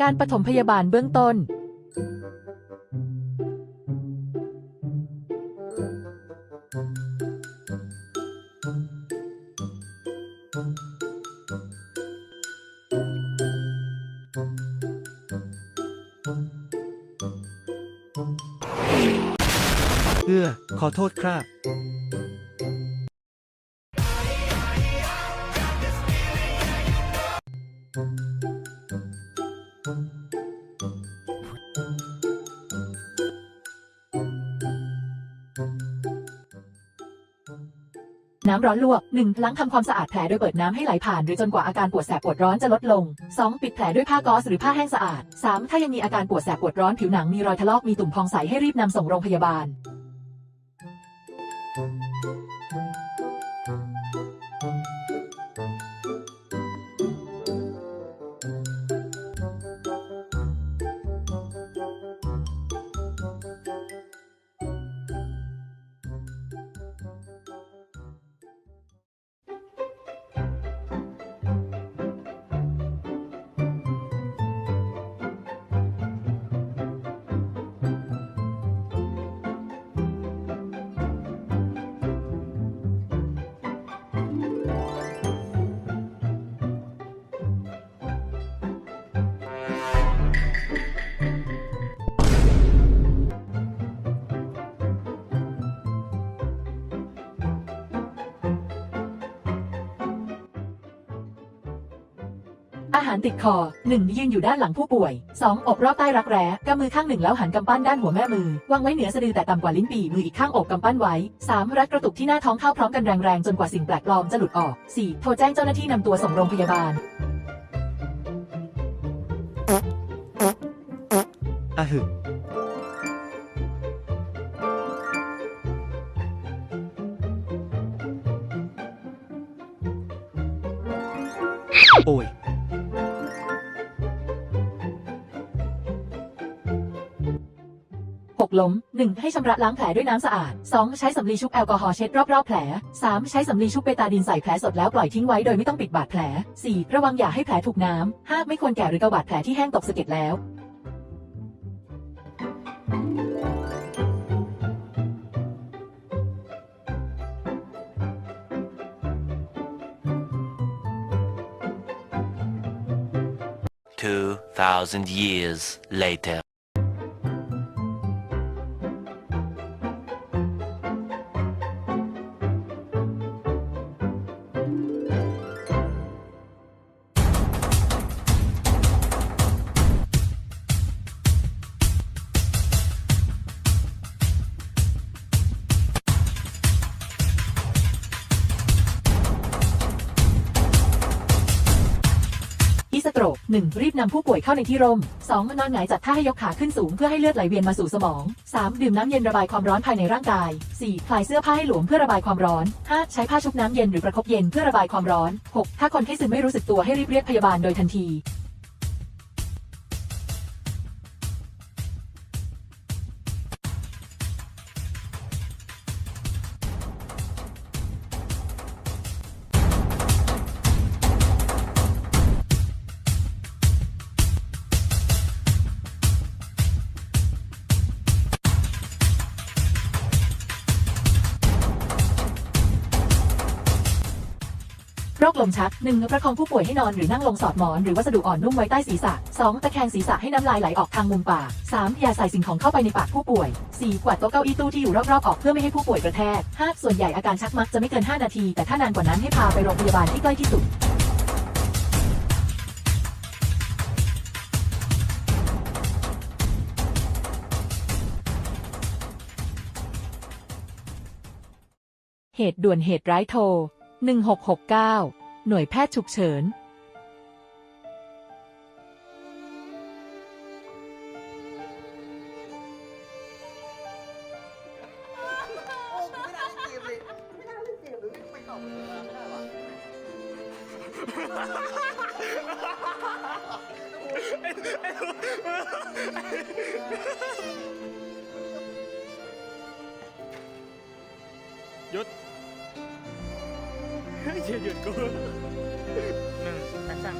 การปฐมพยาบาลเบื้องต้น เอื้อ ขอโทษครับ น้ำร้อนลวก 1. ล้างทำความสะอาดแผลโดยเปิดน้ำให้ไหลผ่านหรือจนกว่าอาการปวดแสบปวดร้อนจะลดลง 2. ปิดแผลด้วยผ้าก๊อซหรือผ้าแห้งสะอาด 3. ถ้ายังมีอาการปวดแสบปวดร้อนผิวหนังมีรอยถลอกมีตุ่มพองใสให้รีบนำส่งโรงพยาบาล อาหารติดคอ 1. ยืนอยู่ด้านหลังผู้ป่วย 2. อบรอบใต้รักแร้กำมือข้างหนึ่งแล้วหันกำปั้นด้านหัวแม่มือวางไว้เหนือสะดือแต่ต่ำกว่าลิ้นปี่มืออีกข้างอกกำปั้นไว้ 3. รัดกระตุกที่หน้าท้องเข้าพร้อมกันแรงๆจนกว่าสิ่งแปลกปลอมจะหลุดออก 4. โทรแจ้งเจ้าหน้าที่นำตัวส่งโรงพยาบาลอะหึโอ้ย ล้ม 1. ให้ชำระล้างแผลด้วยน้ำสะอาด 2. ใช้สำลีชุบแอลกอฮอล์เช็ดรอบๆแผล 3. ใช้สำลีชุบเบตาดินใส่แผลสดแล้วปล่อยทิ้งไว้โดยไม่ต้องปิดบาดแผล 4. ระวังอย่าให้แผลถูกน้ำ 5. ไม่ควรแกะหรือเกาบาดแผลที่แห้งตกสะเก็ดแล้ว Two thousand years later. รก 1. รีบนำผู้ป่วยเข้าในที่ร่ม 2. นอนหงายจัดท่าให้ยกขาขึ้นสูงเพื่อให้เลือดไหลเวียนมาสู่สมอง 3. ดื่มน้ำเย็นระบายความร้อนภายในร่างกาย 4. คลายเสื้อผ้าให้หลวมเพื่อระบายความร้อน 5. ใช้ผ้าชุบน้ำเย็นหรือประคบเย็นเพื่อระบายความร้อน 6. ถ้าคนไข้ซึมไม่รู้สึกตัวให้รีบเรียกพยาบาลโดยทันที โรคลมชัก 1. ประคองผู้ป่วยให้นอนหรือนั่งลงสอดหมอน หรือวัสดุอ่อนนุ่มไว้ใต้ศีรษะ 2. ตะแคงศีรษะให้น้ำลายไหลออกทางมุมปาก 3. อย่าใส่สิ่งของเข้าไปในปากผู้ป่วย 4. กวาดโต๊ะเก้าอี้ตู้ที่อยู่รอบๆออกเพื่อไม่ให้ผู้ป่วยกระแทก 5. ส่วนใหญ่อาการชักมักจะไม่เกิน 5 นาที แต่ถ้านานกว่านั้นให้พาไปโรงพยาบาลที่ใกล้ที่สุดเหตุด่วนเหตุร้ายโทร 1669 หน่วยแพทย์ฉุกเฉินโอ้ไม่น่าเล่นเกมเลยไม่น่าเล่นเกมเลยไม่ตอบเลยไม่ได้ว่ะหยุดเฮ้ ยหยุดหยุดกูหนึ่งแอคชั่น